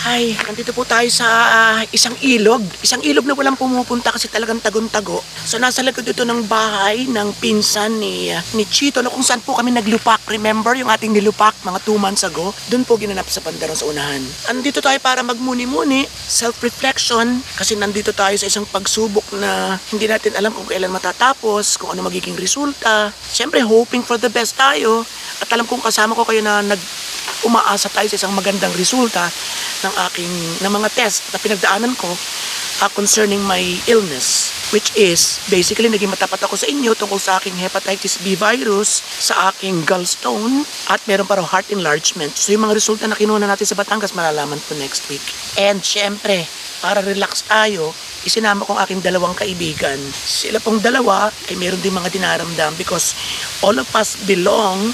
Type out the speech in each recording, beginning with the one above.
Hi, nandito po tayo sa ah, isang ilog. Isang ilog na walang pumupunta kasi talagang tagon-tago. So nasa likod ito ng bahay ng pinsan ni, ah, ni Chito na kung saan po kami naglupak. Remember yung ating nilupak mga two months ago? Doon po ginanap sa Pandaron sa unahan. Andito tayo para magmuni-muni, self-reflection. Kasi nandito tayo sa isang pagsubok na hindi natin alam kung kailan matatapos, kung ano magiging resulta. Siyempre, hoping for the best tayo. At alam kong kasama ko kayo na nag umaasa tayo sa isang magandang resulta ng aking ng mga test na pinagdaanan ko uh, concerning my illness which is basically naging matapat ako sa inyo tungkol sa aking hepatitis B virus sa aking gallstone at meron pa heart enlargement. So yung mga resulta na kinuha natin sa Batangas malalaman po next week. And syempre para relax tayo isinama ko ang aking dalawang kaibigan. Sila pong dalawa ay meron din mga dinaramdam because all of us belong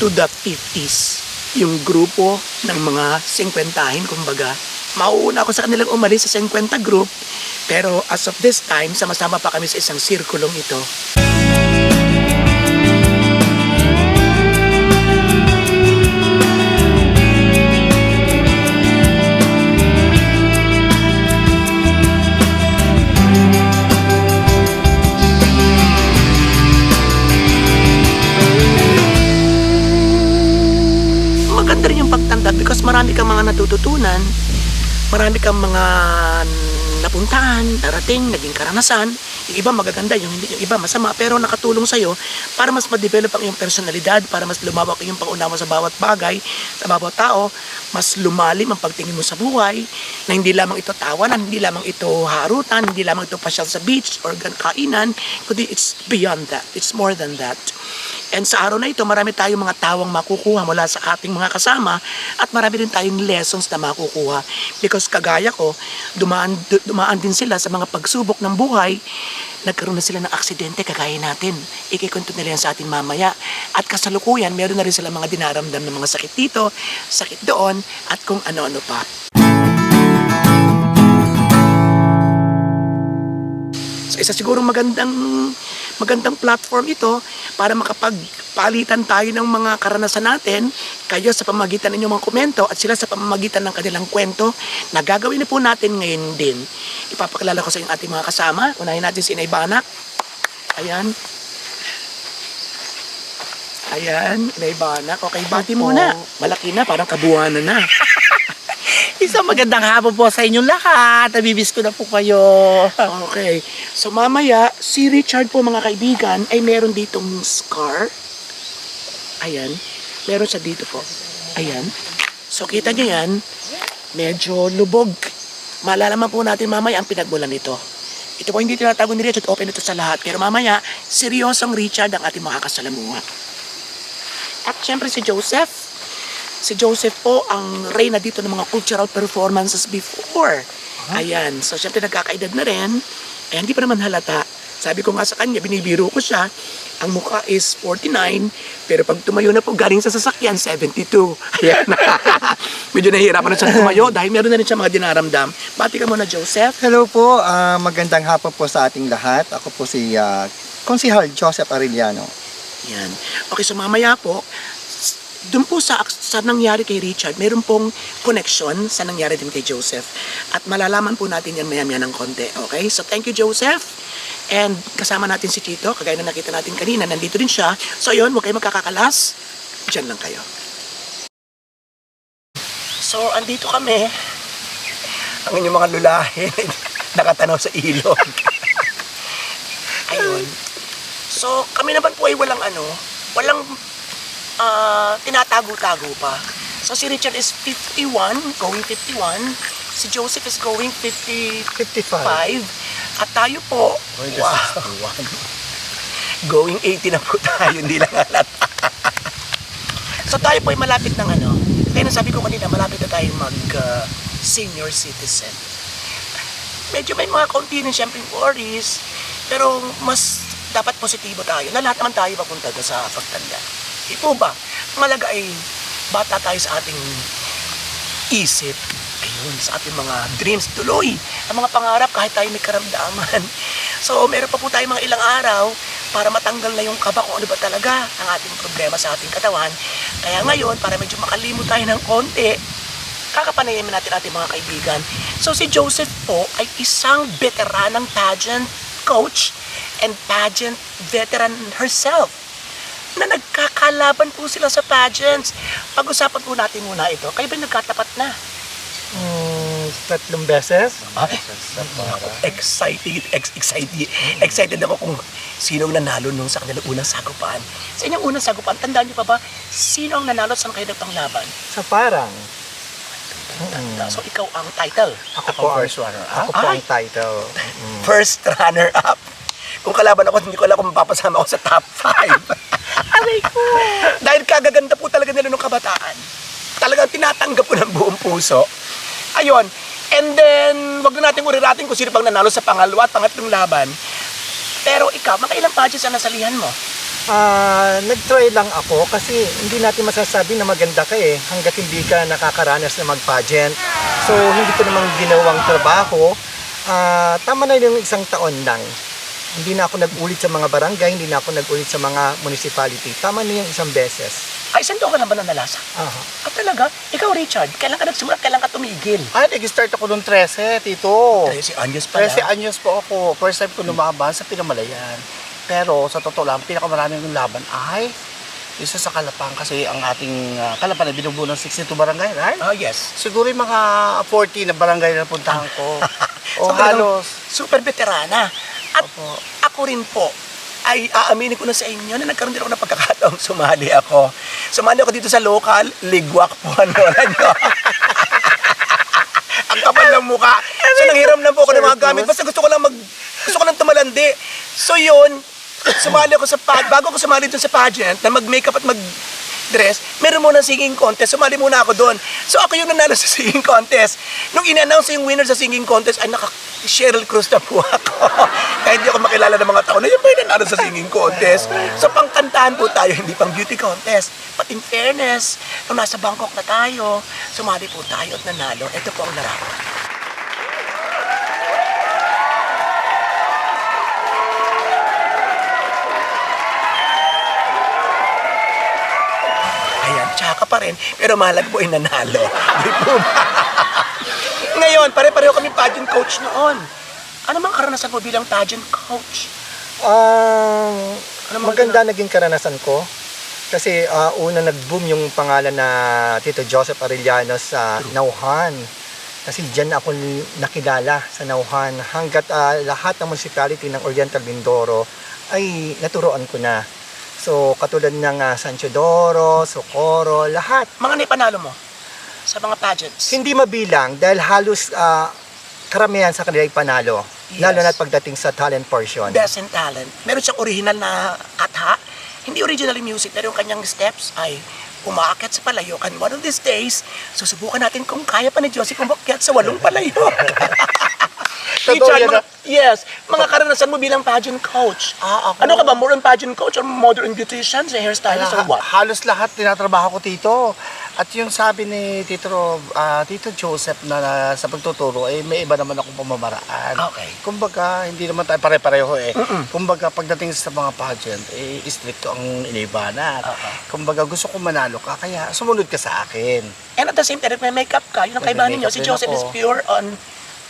to the 50s yung grupo ng mga 50-hin, kumbaga. Mauuna ako sa kanilang umalis sa 50 group, pero as of this time, sama-sama pa kami sa isang sirkulong ito. Natututunan, marami kang mga napuntahan, narating, naging karanasan. Yung iba magaganda, yung, hindi- yung iba masama, pero nakatulong sa'yo para mas ma-develop ang iyong personalidad, para mas lumawak ang iyong pangunawa sa bawat bagay, sa bawat tao, mas lumalim ang pagtingin mo sa buhay, na hindi lamang ito tawanan, hindi lamang ito harutan, hindi lamang ito pasyal sa beach or kainan, kundi it's beyond that. It's more than that. And sa araw na ito, marami tayong mga tawang makukuha mula sa ating mga kasama at marami rin tayong lessons na makukuha. Because kagaya ko, dumaan, du- dumaan din sila sa mga pagsubok ng buhay. Nagkaroon na sila ng aksidente kagaya natin. Ikikwento nila yan sa atin mamaya. At kasalukuyan, meron na rin sila mga dinaramdam ng mga sakit dito, sakit doon, at kung ano-ano pa. Isa siguro magandang magandang platform ito para makapagpalitan tayo ng mga karanasan natin kayo sa pamagitan ng inyong mga komento at sila sa pamamagitan ng kanilang kwento na gagawin na po natin ngayon din. Ipapakilala ko sa inyong ating mga kasama. Unahin natin si Inay Banak. Ayan. Ayan, Inay Banak. Okay, bati muna. Malaki na, parang kabuhanan na. Isang magandang hapon po sa inyong lahat. Nabibis ko na po kayo. Okay. So mamaya, si Richard po mga kaibigan ay meron ditong scar. Ayan. Meron siya dito po. Ayan. So kita niyo yan, medyo lubog. Malalaman po natin mamaya ang pinagmulan nito. Ito po hindi tinatago ni Richard, open ito sa lahat. Pero mamaya, seryosong Richard ang ating makakasalamuha. At syempre si Joseph. Si Joseph po ang reyna dito ng mga cultural performances before. Ayan. So, syempre nagkakaedad na rin. Eh, hindi pa naman halata. Sabi ko nga sa kanya, binibiro ko siya. Ang mukha is 49, pero pag tumayo na po galing sa sasakyan, 72. Ayan. Medyo nahihirapan na siya tumayo dahil meron na rin siya mga dinaramdam. Bati ka muna, Joseph. Hello po, ah, magandang hapon po sa ating lahat. Ako po si ah, Konsihal Joseph Arellano. Yan. Okay, so mamaya po, doon po sa, sa nangyari kay Richard, meron pong connection sa nangyari din kay Joseph. At malalaman po natin yan maya-maya ng konti. Okay? So thank you, Joseph. And kasama natin si Chito, kagaya na nakita natin kanina, nandito din siya. So yun, huwag kayo magkakakalas. Diyan lang kayo. So, andito kami. Ang inyong mga lulahin, nakatanaw sa ilog. Ayun. So, kami naman po ay walang ano, walang ah, tinatago-tago pa. So, si Richard is 51, going 51. Si Joseph is going 50, 55. At tayo po, wow, going 80 na po tayo, hindi lang halata. so, tayo po ay malapit ng ano, kaya nasabi ko kanina, malapit na tayo mag ah, senior citizen. Medyo may mga konti rin siyempre worries, pero mas dapat positibo tayo na lahat naman tayo papunta sa pagtanda. Ito ba? Malaga ay bata tayo sa ating isip. Ayun, sa ating mga dreams tuloy. Ang mga pangarap kahit tayo may karamdaman. So, meron pa po tayo mga ilang araw para matanggal na yung kaba kung ano ba talaga ang ating problema sa ating katawan. Kaya ngayon, para medyo makalimot tayo ng konti, kakapanayamin natin ating mga kaibigan. So si Joseph po ay isang veteranang pageant coach and pageant veteran herself na nagkakalaban po sila sa pageants. Pag-usapan po natin muna ito. Kayo ba nagkatapat na? Mm, tatlong beses. Ay, excited, ex- excited, excited ako kung sino ang nanalo nung sa kanilang unang sagupan. Sa inyong unang sagupan, tandaan niyo pa ba, sino ang nanalo saan kayo nagpanglaban? Sa parang. So, ikaw ang title. Ako, Ako po ang, first runner up. ako po ang title. Mm. First runner-up. Kung kalaban ako, hindi ko alam kung mapapasama ako sa top 5. Aray ko! Dahil kagaganda po talaga nila nung kabataan. Talagang tinatanggap ko ng buong puso. Ayun. And then, wag na natin uriratin kung sino pang nanalo sa pangalawa at pangatlong laban. Pero ikaw, mga ilang pageants ang nasalihan mo? Ah, nag-try lang ako kasi hindi natin masasabi na maganda ka eh hanggat hindi ka nakakaranas na mag-pageant. So, hindi ko namang ginawang trabaho. Ah, tama na yung isang taon lang. Hindi na ako nag-ulit sa mga barangay, hindi na ako nag-ulit sa mga municipality. Tama na yung isang beses. Ay, isang taon ka na ba nanalasa? Aha. Ah, talaga? Ikaw, Richard, kailan ka nagsimula? Kailan ka tumigil? Ay, nag-start ako nung 13, tito. 13 anyos pa 13 anyos po ako. First time ko lumaban sa Pinamalayan. Pero sa totoo lang, pinakamaraming ng laban ay isa sa Kalapang kasi ang ating uh, Kalapang ay binubuo ng 62 barangay, right? Oh, yes. Siguro yung mga 40 na barangay na puntahan ko. o So, halos. Super veterana. At Opo. ako rin po, ay aaminin ko na sa inyo na nagkaroon din ako ng pagkakataong sumali ako. Sumali ako dito sa local, ligwak po, ano, nyo. Ang kapal ng mukha. So nanghiram na po ako ng mga gamit. Basta gusto ko lang mag, gusto ko lang tumalandi. So yun, sumali ako sa pag, bago ako sumali dun sa pageant, na mag-makeup at mag dress, meron muna singing contest. Sumali muna ako doon. So ako yung nanalo sa singing contest. Nung in-announce yung winner sa singing contest, ay naka Cheryl Cruz na po ako. Kaya hindi ako makilala ng mga tao na yun ba yung nanalo sa singing contest? So pangkantahan po tayo, hindi pang beauty contest. But in fairness, nung nasa Bangkok na tayo, sumali po tayo at nanalo. Ito po ang larawan. Ayan, tsaka pa rin, pero malag po ay nanalo. Di po ba? Ngayon, pare-pareho kami pageant coach noon. Ano mang karanasan mo bilang pageant coach? Um, Ano maganda naging karanasan ko. Kasi ah, una nag-boom yung pangalan na Tito Joseph Arellano sa Nauhan. Kasi diyan ako nakilala sa Nauhan. Hanggat ah, lahat ng municipality ng Oriental Mindoro ay naturoan ko na. So katulad ng uh, San Teodoro, Socorro, lahat. Mga naipanalo mo sa mga pageants? Hindi mabilang dahil halos ah, karamihan sa kanila ay panalo. Yes. Lalo na pagdating sa talent portion. Best in talent. Meron siyang original na katha. Hindi original yung music, pero yung kanyang steps ay umaakyat sa palayok. And one of these days, susubukan natin kung kaya pa ni Josie kumakyat sa walong palayok. Totoo Richard, yan, mga, yes, mga karanasan mo bilang pageant coach. Ah, ako. Ano ka ba, more on pageant coach or modern beautician, sa hairstylist or Ha- what? Halos lahat tinatrabaho ko tito. At yung sabi ni Tito, Rob, ah, Tito Joseph na, na sa pagtuturo, eh, may iba naman akong pamamaraan. Okay. Kumbaga, hindi naman tayo pare-pareho eh. Kumbaga, pagdating sa mga pageant, eh, stricto ang inibanat. Okay. Kumbaga, gusto ko manalo ka, kaya sumunod ka sa akin. And at the same time, may makeup ka. Yun ang May kaibahan ninyo. makeup Si din Joseph is ako. pure on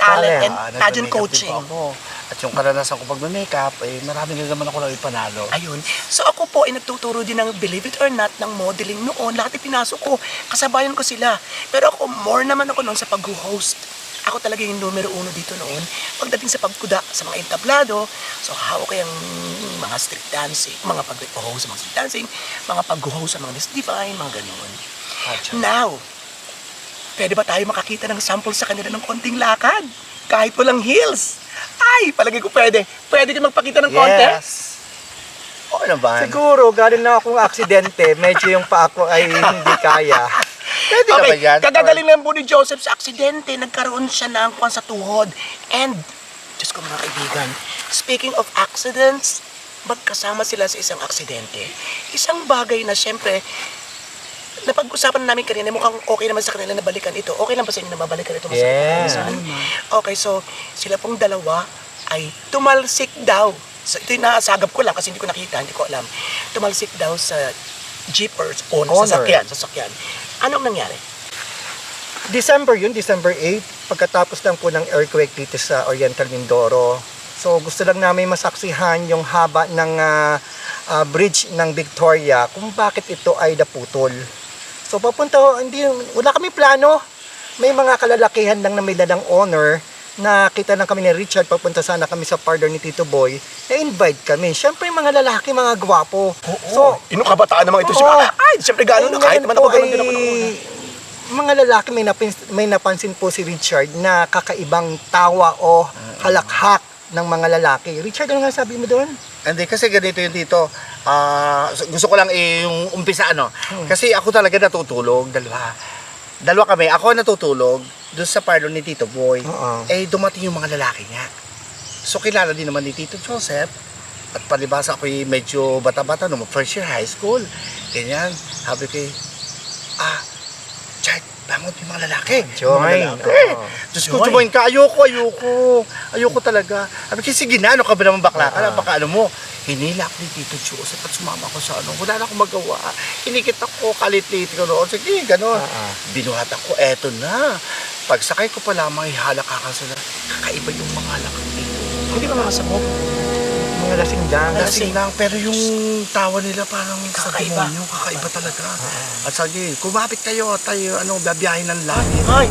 talent and Ah, pageant nagme-makeup din coaching. po Ako. At yung karanasan ko pag makeup eh, marami na naman ako na ipanalo. Ayun. So ako po ay nagtuturo din ng believe it or not ng modeling noon. Lahat ay pinasok ko. Kasabayan ko sila. Pero ako more naman ako noon sa pag-host. Ako talaga yung numero uno dito noon. Pagdating sa pagkuda sa mga entablado, so hawak ko yung mga street dancing, mga pag-host sa mga street dancing, mga pag-host sa mga Miss Divine, mga ganun. Pageant. Now, pwede ba tayo makakita ng sample sa kanila ng konting lakad? Kahit walang heels. Ay, palagi ko pwede. Pwede ka magpakita ng konti? Yes. Oo naman. Siguro, galing na akong aksidente, medyo yung pa ako ay hindi kaya. Pwede naman Okay, yan. kagagaling lang po ni Joseph sa aksidente. Nagkaroon siya ng kwan sa tuhod. And, Diyos ko mga kaibigan, speaking of accidents, magkasama sila sa isang aksidente. Isang bagay na siyempre, napag-usapan namin kanina, mukhang okay naman sa kanila na balikan ito. Okay lang ba sa inyo na mabalikan ito? Masakit Yeah. minsan? Okay, so sila pong dalawa ay tumalsik daw. So, ito yung nasagap ko lang kasi hindi ko nakita, hindi ko alam. Tumalsik daw sa jeep or on, Honor. sasakyan, sasakyan. Anong nangyari? December yun, December 8, pagkatapos lang po ng earthquake dito sa Oriental Mindoro. So gusto lang namin masaksihan yung haba ng ah, ah, bridge ng Victoria kung bakit ito ay naputol. So papunta, hindi, wala kami plano. May mga kalalakihan lang na may dalang honor na kita lang kami ni Richard papunta sana kami sa parlor ni Tito Boy na-invite kami. Siyempre mga lalaki, mga gwapo. So, Inong kabataan naman ito si Oo. Ay, siyempre gano'n na kahit naman ako ganun din ako noon. mga lalaki may, napins- may napansin po si Richard na kakaibang tawa o halakhak ng mga lalaki. Richard, ano nga sabi mo doon? Hindi, kasi ganito yung dito. Ah, gusto ko lang eh, yung umpisa ano. Kasi ako talaga natutulog, dalawa. Dalawa kami, ako natutulog doon sa parlor ni Tito Boy. Oo. Eh, dumating yung mga lalaki niya. So, kilala din naman ni Tito Joseph. At palibasa ako medyo bata-bata, no, first year high school. Ganyan, sabi ko, ah, Chad, bangon yung mga lalaki. Join. Mga lalaki. Oo. Diyos ko, join ka. Ayoko, ayoko. Ayoko talaga. Sabi ko, sige na, ano ka ba naman bakla ka? Ah. Baka ano mo. Hinila ako ni Tito Joseph at sumama ko sa ano. Wala na akong magawa. Hinikit ako, kalit-lit ko noon. Sige, gano'n. Ah, ah. Binuhat ako, eto na. Pagsakay ko pa lamang, ihalak ka sila. Kakaiba yung mga halak dito. Hindi ba mga sabog? Mga lasing lang. Lasing lang, pero yung tawa nila parang sa Kakaiba. demonyo, kakaiba talaga. At sabi, kumapit kayo, tayo, ano, babiyahin ng langit. Ay,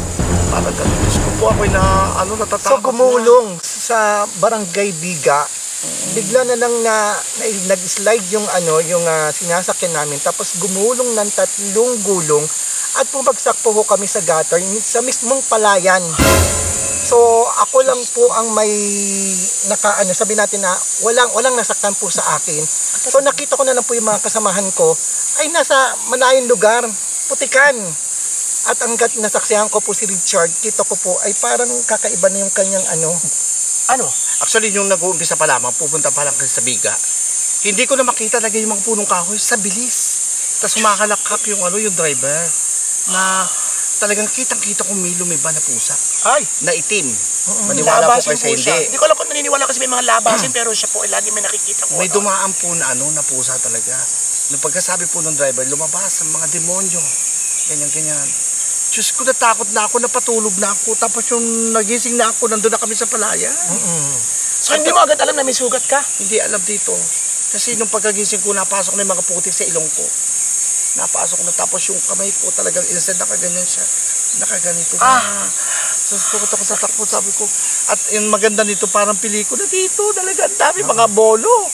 Parang ganun. Diyos ko po ako na, ano, natatakot So na. gumulong sa barangay Biga, bigla na lang na, na nag-slide yung ano, yung ah, sinasakyan namin tapos gumulong ng tatlong gulong at bumagsak po ho kami sa gutter sa mismong palayan. So ako lang po ang may naka ano sabi natin na walang walang nasaktan po sa akin. So nakita ko na lang po yung mga kasamahan ko ay nasa malayong lugar, putikan. At hanggat nasaksihan ko po si Richard, kita ko po ay parang kakaiba na yung kanyang ano. ano? Actually, yung nag-uumpisa pa lamang, pupunta pa lang kasi sa biga. Hindi ko na makita talaga yung mga punong kahoy sa bilis. Tapos sumakalakhak yung ano, yung driver. Na talagang kitang-kita kung may lumiba na pusa. Ay, Na itim. Maniwala po kayo sa hindi. Hindi ko alam kung naniniwala kasi may mga labasin pero siya po ay lagi may nakikita ko. May dumaan po na ano, na pusa talaga. Nung pagkasabi po ng driver, lumabas ang mga demonyo. Ganyan, ganyan. Diyos ko, natakot na ako, napatulog na ako. Tapos yung nagising na ako, nandun na kami sa palaya. So hindi mo agad alam na may sugat ka? Hindi alam dito. Kasi nung pagkagising ko, napasok na yung mga putik sa ilong ko. Napasok na tapos yung kamay ko talagang instant nakaganyan siya. Nakaganito na. Ah. Tapos ko ako sa takbo, sabi ko. At yung maganda nito, parang pelikula dito. Talaga, ang dami mga bolo.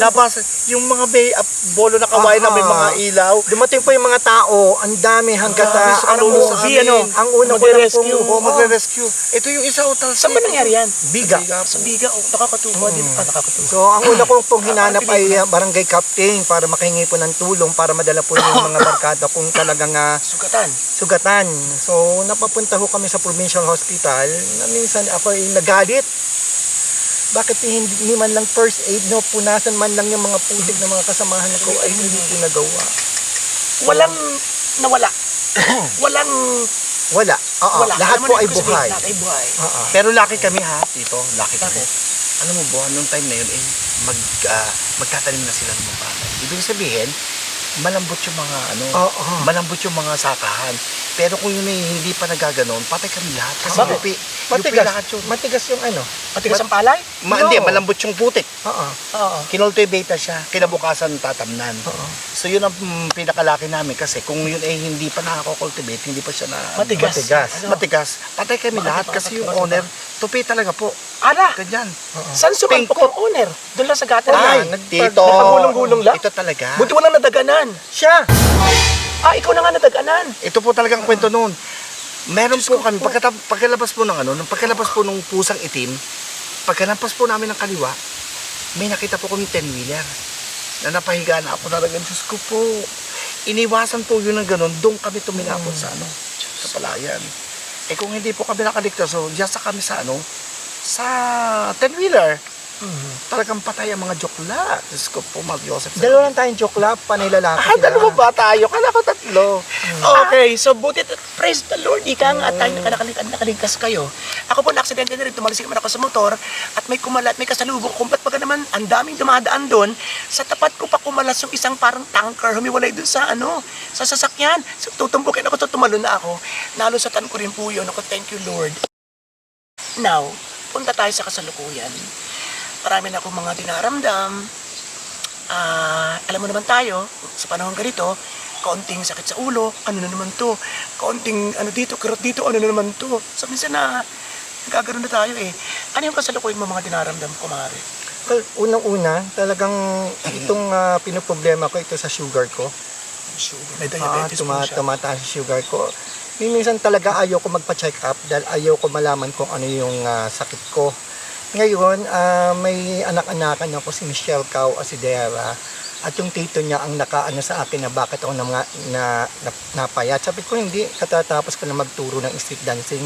Nabasa, yung mga may ah, bolo na kawain na may mga Ah. ilaw. Dumating po yung mga tao, ang dami hanggat ah, sa ano, kaluluwa sa amin. ano, ang una ko lang Magre-rescue. pong, O, magre-rescue. Ito yung isa o talsik. Saan ba nangyari yan? Biga. Sa biga, oh, nakakatuwa din. Ah, nakakatuwa. So, ang una kong pong hinanap ay ah, barangay captain para makahingi po ng tulong para madala po yung mga barkada kung talagang ah, Sugatan. sugatan. So, napapunta ho kami sa provincial hospital na minsan ako ay nagalit. Bakit hindi, hindi man lang first aid, no? Punasan man lang yung mga putik ng mga kasamahan ko ay hindi ko nagawa. Walang nawala. Walang Wala. Oo, wala. lahat Alam mo po na, ay ibig sabihin, buhay. Lahat ay buhay. Oo. Pero laki kami ha, dito. Laki kami. Bakit? Alam mo ba, nung time na yun, eh, mag, ah, magtatanim na sila ng mga patay. Ibig sabihin, malambot yung mga ano, Oo. malambot yung mga sakahan. Pero kung yun ay hindi pa nagaganon, patay kami lahat. Kasi Bakit? lupi, lupi Matigas. lahat yun. Matigas yung ano. Matigas ang palay? Ma, No. Hindi, malambot yung putik. Oo. Oo. Kinultivate na siya, kinabukasan tatamnan. Oo. So yun ang mm, pinakalaki namin kasi kung yun ay hindi pa nakaka-cultivate, hindi pa siya na Matigas. Matigas. Ano? matigas. Patay kami lahat kasi yung owner, tupi talaga po. Ala! Ganyan. Saan suman po Pingko. ang owner? Doon lang sa gatan Ay, lang. nagpag- Dito. nagpagulong-gulong lang? Ito talaga. Buti walang nadaganan. Siya! Ah, ikaw na nga nadaganan. Ito po talagang kwento noon. Meron po kami, pagkatap, pagkalabas po ng ano, nung pagkalabas po ng pusang itim, pagkalampas po namin ng kaliwa, may nakita po kami 10-wheeler na napahiga na ako talaga. Diyos ko po. Iniwasan po yun ng ganun, doon kami tuminapon sa ano, sa palayan. Eh kung hindi po kami nakaligtas, so diyan sa kami sa ano, sa 10-wheeler. Talagang patay ang mga jokla. Diyos ko po, Mag Joseph. Dalawa lang tayong joke lang, panay lalaki Ah, dalawa ba tayo? Kala ko tatlo. Okay, so buti praise the Lord, ika nga tayo nakalikas, nakaligkas kayo. Ako po na-aksidente na rin, tumalasik naman ako sa motor at may kumalat, may kasalubong. Kung ba't baga naman, ang daming dumadaan doon, sa tapat ko pa kumalas yung isang parang tanker, humiwalay doon sa ano, sa sasakyan. So, tutumbukin ako, so tumalon na ako. Nalusatan ko rin po yun. Ako, thank you Lord. Now, punta tayo sa kasalukuyan. Marami na akong mga dinaramdam. Ah, alam mo naman tayo, sa panahon ganito, kaunting sakit sa ulo, ano na naman to, kaunting ano dito, kirot dito, ano na naman to. So minsan na, nagkagaroon na tayo eh. Ano yung kasalukuyan mo mga dinaramdam, kumari? Well, unang-una, talagang itong uh, pinoproblema ko, ito sa sugar ko. Sugar. May Ah, diabetes po tuma- siya. tumataas yung sugar ko. Minsan talaga ayaw ko magpa-check up dahil ayaw ko malaman kung ano yung ah, sakit ko. Ngayon, ah, may anak-anakan ako si Michelle Cao Asidera at yung tito niya ang nakaano sa akin na bakit ako na, na, na, napayat. Sabi ko hindi, katatapos ko na magturo ng street dancing.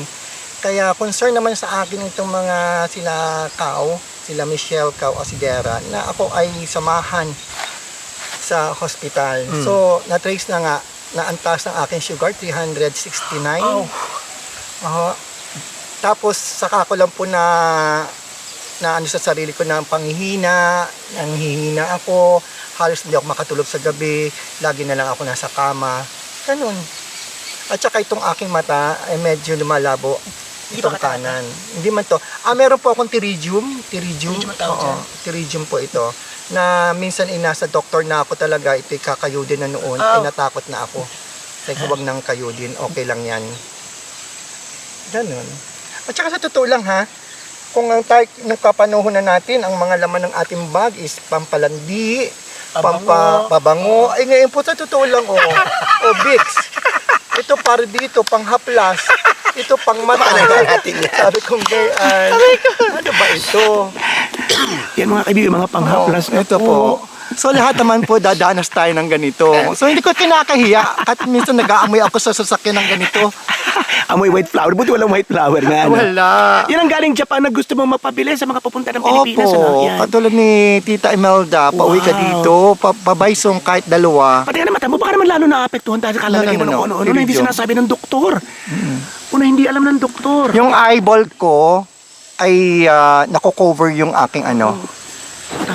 Kaya concern naman sa akin itong mga sila Cao, sila Michelle Cao Asidera na ako ay samahan sa hospital. So, na-trace na nga na ang taas ng aking sugar, 369. Oh. Oo. Tapos, saka ko lang po na na ano sa sarili ko na panghihina, nanghihina ako, halos hindi ako makatulog sa gabi, lagi na lang ako nasa kama. Ganun. At saka itong aking mata ay medyo lumalabo Hindi itong kanan. Hindi man to. Ah, meron po akong pterygium. Pterygium. Oo, pterygium po ito. Na minsan inasa doktor na ako talaga, ito'y kakayudin na noon. Oh. Ay natakot na ako. Sabi ko, wag nang kayudin. Okay lang yan. Ganun. At saka sa totoo lang ha, kung ang tayo, nung kapanahon na natin, ang mga laman ng ating bag is pampalandi, pampa, pabango. Ay ngayon po sa totoo lang, oh, oh Vicks. Ito para dito, panghaplas. Ito pang mata. Sabi kong gayaan. Ano ba ito? Yan mga kaibigan, mga panghaplas Oh, ito po. So lahat naman po dadanas tayo ng ganito. So hindi ko kinakahiya at minsan nag-aamoy ako sa sasakyan ng ganito. Amoy white flower. Buti walang white flower nga. ano? Wala. Yan ang galing Japan na gusto mong mapabili sa mga papunta ng Pilipinas. Opo, Ano? Yan. katulad ni Tita Imelda, pauwi ka Wow. dito, pa pabaysong kahit dalawa. Pati nga mata mo, baka naman lalo naapektuhan dahil kalalagay mo No, no, ng no, ano, no. ano, na hindi sinasabi ng doktor. Una, hindi alam ng doktor. Yung eyeball ko ay uh, nako-cover yung aking ano.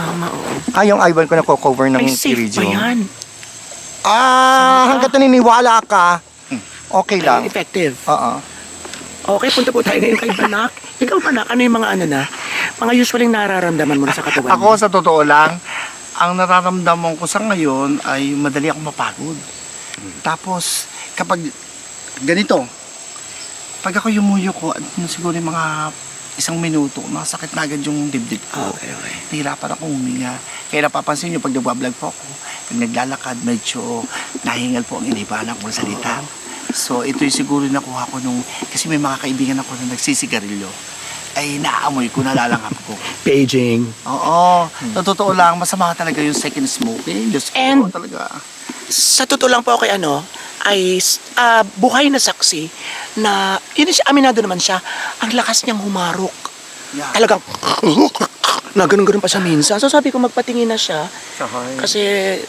Tama, oo. Ah, yung eyeball ko nako-cover ng Ay, safe iridium. yan? Ah, hanggat naniniwala ka, okay lang. Effective. Oo. Okay, punta po tayo ngayon kay Banak. Ikaw, Banak, ano yung mga ano na? Mga usually nararamdaman mo na sa katawan Ako, sa totoo lang, ang nararamdaman ko sa ngayon ay madali ako mapagod. Tapos, kapag ganito, pag ako yumuyo ko, ano siguro yung mga isang minuto, masakit na agad yung dibdib ko. Okay, okay. Nahirapan ako huminga. Kaya napapansin nyo, pag nagbablog po ako, pag naglalakad, medyo nahingal po ang inibahan ako ng salita. So, ito yung siguro nakuha ko nung, kasi may mga kaibigan ako na nagsisigarilyo, ay naaamoy ko, nalalanghap ko. Paging. Oo, sa totoo lang, masama talaga yung second smoking. Diyos ko, And- talaga. Sa totoo lang po kay ano, ay ah, buhay na saksi na, yun siya, aminado naman siya, ang lakas niyang humarok. Yeah. Talagang, na ganun-ganun pa siya minsan. So sabi ko, magpatingin na siya. Sahay. Kasi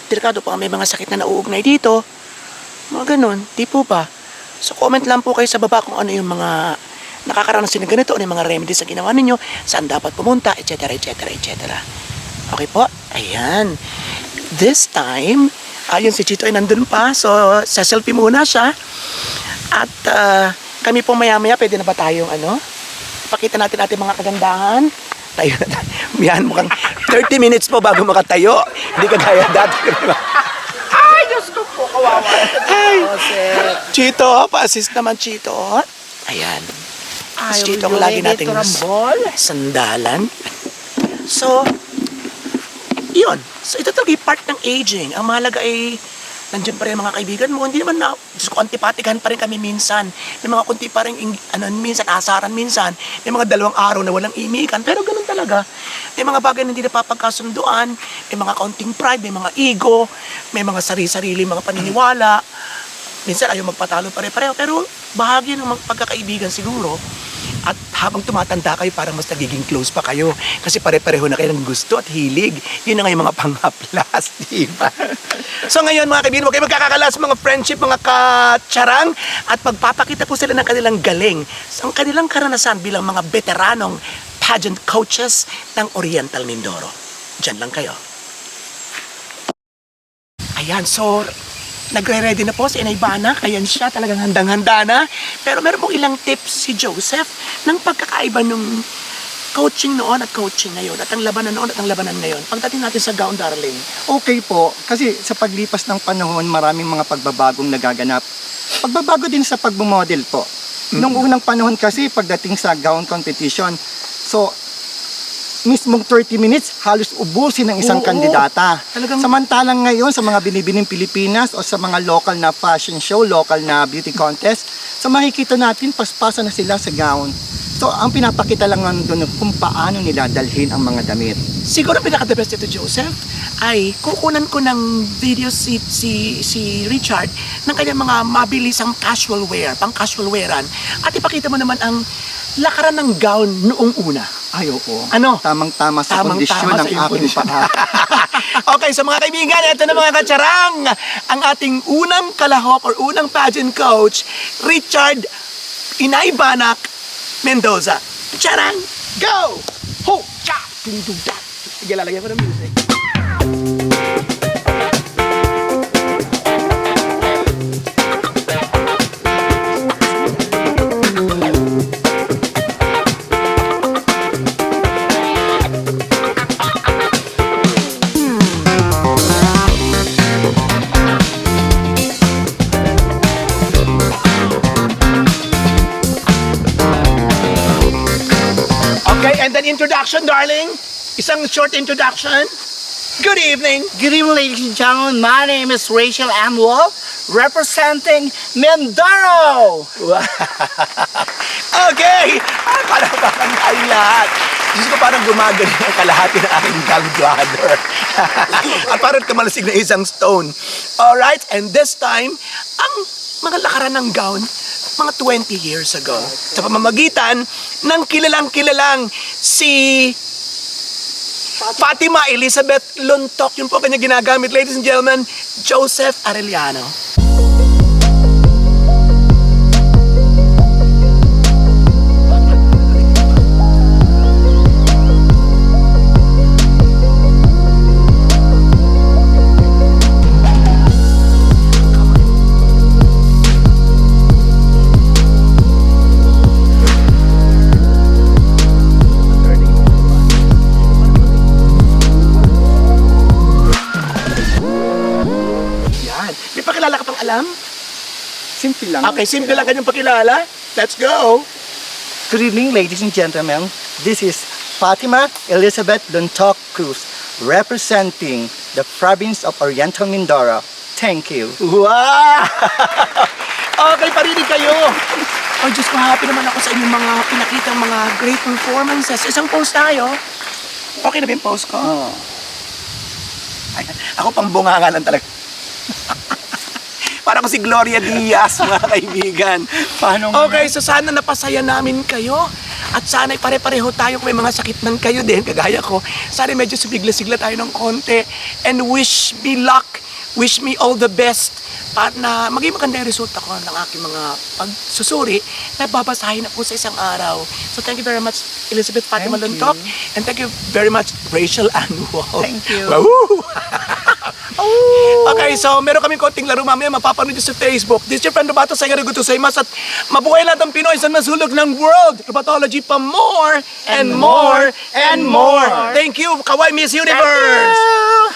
delikado pa may mga sakit na nauugnay dito. Mga ganun, di po ba? So comment lang po kayo sa baba kung ano yung mga nakakaranas din ganito, ano yung mga remedies na ginawa ninyo, saan dapat pumunta, etc. etc. etc. Okay po? Ayan. This time, ayun si Chito ay nandun pa, so sa selfie muna siya. At ah, kami po maya-maya, pwede na ba tayong ano? Pakita natin ating mga kagandahan. Tayo na tayo. Yan, mukhang 30 minutes po bago makatayo. Hindi kagaya dati. Ay, Diyos ko po, kawawa. Ay, Chito, pa-assist naman Chito. Ayan. Tapos Chito ang lagi nating sandalan. So, yun. So, ito talaga part ng aging. Ang mahalaga ay nandiyan pa rin mga kaibigan mo. Hindi naman na, Diyos ko, antipatikan pa rin kami minsan. May mga kunti pa rin, ano, minsan, asaran minsan. May mga dalawang araw na walang imikan. Pero ganun talaga. May mga bagay na hindi napapagkasunduan. May mga kaunting pride, may mga ego, may mga sarili-sarili mga paniniwala. Minsan ayaw magpatalo pare-pareho. Pero bahagi ng pagkakaibigan siguro At habang tumatanda kayo, parang mas nagiging close pa kayo. Kasi pare-pareho na kayo ng gusto at hilig. Yun na nga yung mga panghaplas, di ba? So ngayon mga kaibigan, huwag kayo magkakakalas mga friendship, mga katsarang. At pagpapakita po sila ng kanilang galing. Ang kanilang karanasan bilang mga veteranong pageant coaches ng Oriental Mindoro. Diyan lang kayo. Ayan, so nagre-ready na po si Inay Banak. Ayan siya, talagang handang-handa na. Pero meron pong ilang tips si Joseph ng pagkakaiba nung coaching noon at coaching ngayon at ang labanan noon at ang labanan ngayon. Pagdating natin sa gown, darling. Okay po, kasi sa paglipas ng panahon, maraming mga pagbabagong nagaganap. Pagbabago din sa pagmamodel po. Nung unang panahon kasi, pagdating sa gown competition, so, mismong 30 minutes, halos ubusin ng isang Oo. kandidata. Talagang- Samantalang ngayon, sa mga binibining Pilipinas o sa mga local na fashion show, local na beauty contest, so makikita natin, paspasan na sila sa gown. So, ang pinapakita lang nandun kung paano nila dalhin ang mga damit. Siguro pinaka-the best ito, Joseph, ay kukunan ko ng video si, si, si Richard ng kanyang mga mabilisang casual wear, pang casual wearan. At ipakita mo naman ang lakaran ng gown noong una. Ay, oo. Ano? Tamang-tama sa Tamang-tama kondisyon ng aking paa. okay, so mga kaibigan, ito na mga katsarang, ang ating unang kalahok or unang pageant coach, Richard Inay Banak Mendoza. Charang, go! Ho! Cha! Tinduda! Sige, lalagyan ko ng music. Introduction, darling. Isang short introduction. Good evening. Good evening, ladies and gentlemen. My name is Rachel Amwell, representing Mindoro. Okay! Ah, parang parang tayong lahat. Diyos ko parang gumagano ang kalahati ng aking gallbladder. At parang kamalasig na isang stone. Alright, and this time, ang mga lakaran ng gown, mga 20 years ago. Sa pamamagitan ng kilalang-kilalang si Fatima Elizabeth Luntok. Yun po kanya ginagamit, ladies and gentlemen, Joseph Arellano. Alam? Simple lang. Okay, simple lang kanyang pakilala. Let's go! Good evening, ladies and gentlemen. This is Fatima Elizabeth Luntok Cruz, representing the province of Oriental Mindoro. Thank you. Wow! okay, parinig kayo. Ay, Diyos ko, happy naman ako sa inyong mga pinakitang mga great performances. Isang post tayo. Okay na ba yung post ko? Oh. Ay, ako pang bunganga lang talaga. Parang si Gloria Diaz, mga kaibigan. Paano Okay, so sana napasaya namin kayo. At sana pare-pareho tayo kung may mga sakit man kayo din, kagaya ko. Sana medyo subigla-sigla tayo ng konti. And wish me luck. Wish me all the best. At na maging maganda yung resulta ko ng aking mga pagsusuri na babasahin na po sa isang araw. So thank you very much, Elizabeth Fatima Luntok. And thank you very much, Rachel Anwal. Thank you. Woo! Okay, so meron kaming konting laro mamaya mapapanood nyo sa Facebook. This is your friend Robato Sayang Gusto sa Imas at mabuhay lahat ng Pinoy sa masulog ng world. Robatology pa more and more and more. Thank you, Kawaii Miss Universe!